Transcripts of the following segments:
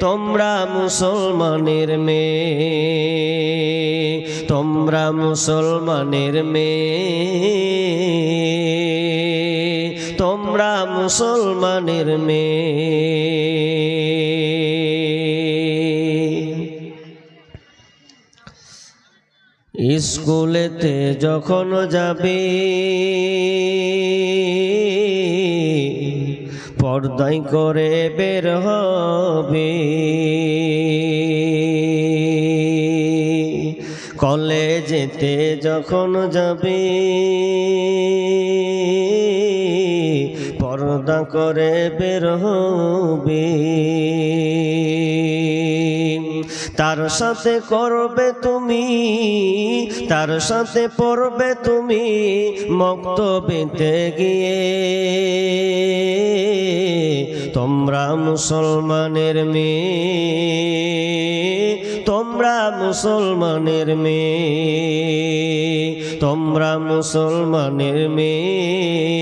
তোমরা মুসলমানের মেয়ে তোমরা মুসলমানের মেয়ে তোমরা মুসলমানের মেয়ে। স্কুলেতে যখন যাবে পর্দায় করে বের হবে। কলেজেতে যখন যাবে পর্দা করে বের হবে। তার সাথে করবে তুমি, তার সাথে পড়বে তুমি মক্তবেতে গিয়ে। তোমরা মুসলমানের মেয়ে, তোমরা মুসলমানের মেয়ে, তোমরা মুসলমানের মেয়ে।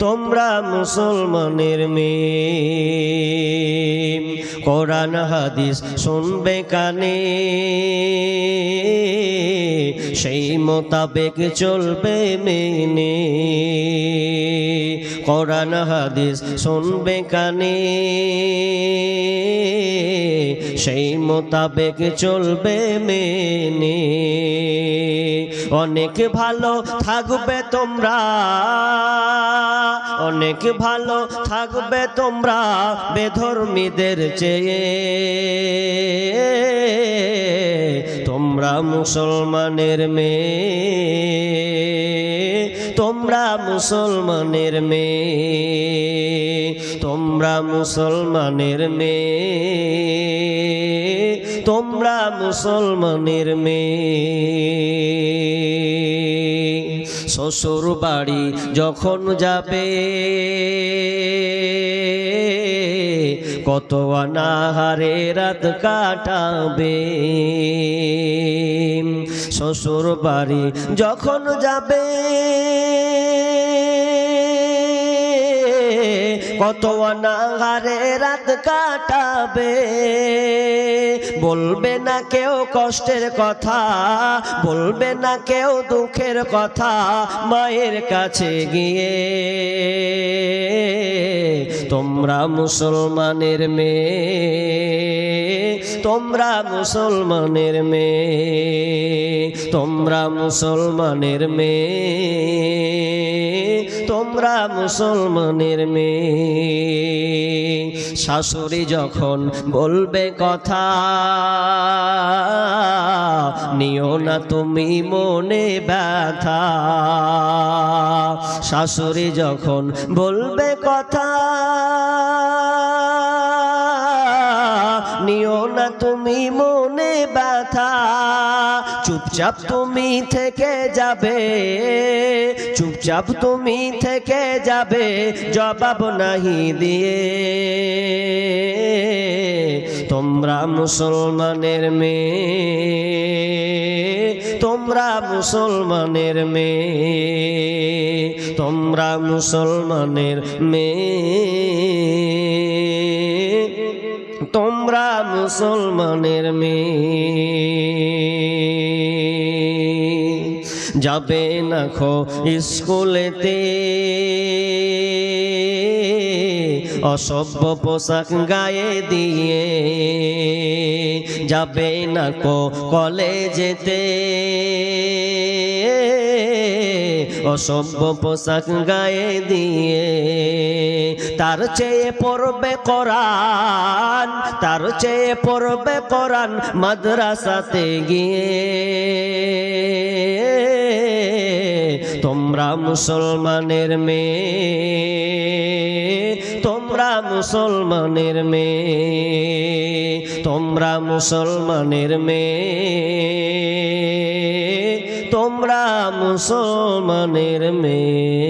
তোমরা মুসলমানের মেয়ে কোরআন, হাদিস শুনবে কানে। সেই মোতাবেক চলবে মেনে। কোরআন, হাদিস শুনবে কানে। সেই মোতাবেক চলবে মেনে। অনেক ভালো থাকবে তোমরা অনেক ভালো থাকবে তোমরা বেধর্মীদের চেয়ে। তোমরা মুসলমানের মেয়ে। তোমরা মুসলমানের মেয়ে তোমরা মুসলমানের মেয়ে তোমরা মুসলমানের মেয়ে। শ্বশুর বাড়ি যখন যাবে কত অনাহারে রাত কাটাবে। শ্বশুর বাড়ি যখন যাবে, কত অনাহারে রাত কাটাবে। বলবে না কেউ কষ্টের কথা, বলবে না কেউ দুঃখের কথা, মায়ের কাছে গিয়ে তোমরা মুসলমানের মেয়ে, তোমরা মুসলমানের মেয়ে, তোমরা মুসলমানের মেয়ে, তোমরা মুসলমানের মেয়ে। শাশুড়ি যখন বলবে কথা, নিও না তুমি মনে ব্যথা। শাশুড়ি যখন বলবে কথা না তুমি মনে ব্যথা, চুপচাপ তুমি থেকে যাবে, চুপচাপ তুমি থেকে যাবে, জবাব নাহি দিয়ে। তোমরা মুসলমানের মেয়ে, তোমরা মুসলমানের মেয়ে, তোমরা মুসলমানের মেয়ে। তোমরা মুসলমানের মেয়ে। যাবে না খো স্কুলেতে। অসভ্য পোশাক গায়ে দিয়ে। যাবে না কো কলেজেতে। অসভ্য পোশাক গায়ে দিয়ে। তার চেয়ে পড়বে কোরআন, তার চেয়ে পড়বে কোরআন মাদ্রাসাতে গিয়ে। তোমরা মুসলমানের মেয়ে, তোমরা মুসলমানের মেয়ে, তোমরা মুসলমানের মেয়ে। তোমরা মুসলমানের মেয়ে।